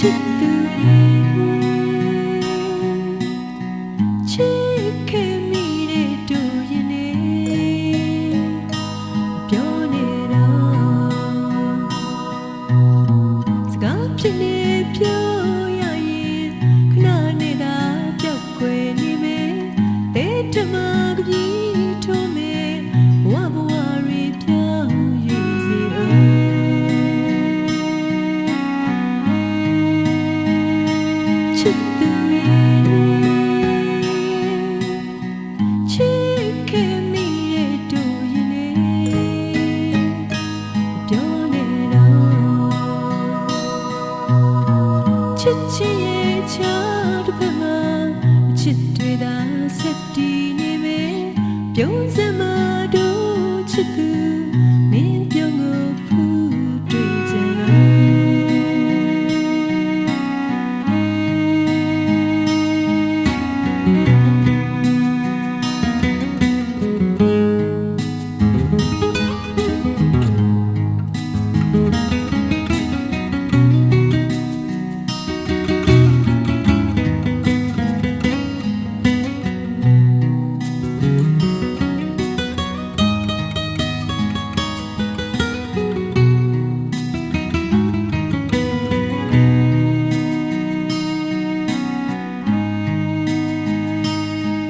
ဖြစ်နေပြော ပြောနေတော့ချစ်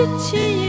事情。